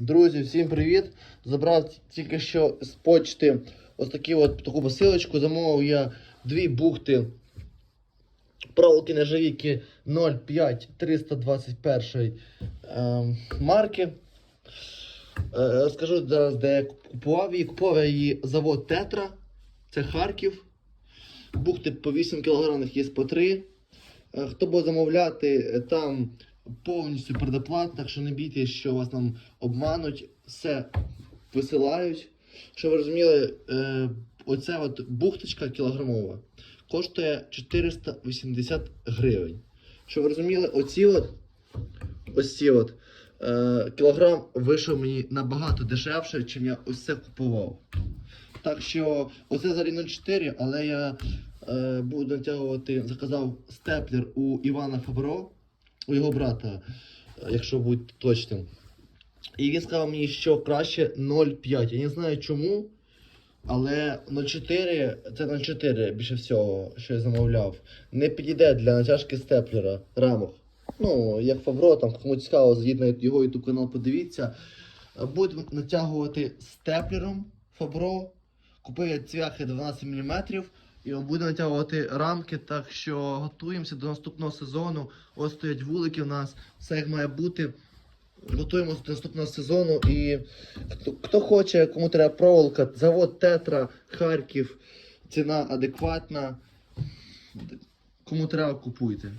Друзі, всім привіт! Забрав тільки що з почти ось такі от таку посилочку. Замовив я дві бухти проволоки нержавійки 05 321 ем, марки. Е, Розкажу зараз, де я купував її. Купував її завод Тетра. Це Харків. Бухти по 8 кг, є по 3. Е, Хто буде замовляти, е, там повністю предоплата, так що не бійтесь, що вас там обмануть, все висилають. Щоб ви розуміли, е, оця от бухточка кілограмова коштує 480 гривень. Щоб ви розуміли, оці от, ось ці от, е, кілограм вийшов мені набагато дешевше, чим я ось це купував. Так що оце за 0,4, але я е, буду натягувати, заказав степлер у Івана Фабро, у його брата, е, якщо бути точним. І він сказав мені, що краще 0,5. Я не знаю чому, але 0,4 це 0,4 більше всього, що я замовляв. Не підійде для натяжки степлера рамок. Ну, як Фабро, там кому цікаво, на його YouTube канал, подивіться. Буду натягувати степлером Фабро. Купив я цвяхи 12 мм і буде натягувати рамки, так що готуємося до наступного сезону. Ось стоять вулики у нас, все як має бути. Готуємося до наступного сезону і хто, хто хоче, кому треба проволока, завод Тетра, Харків, ціна адекватна. Кому треба, купуйте.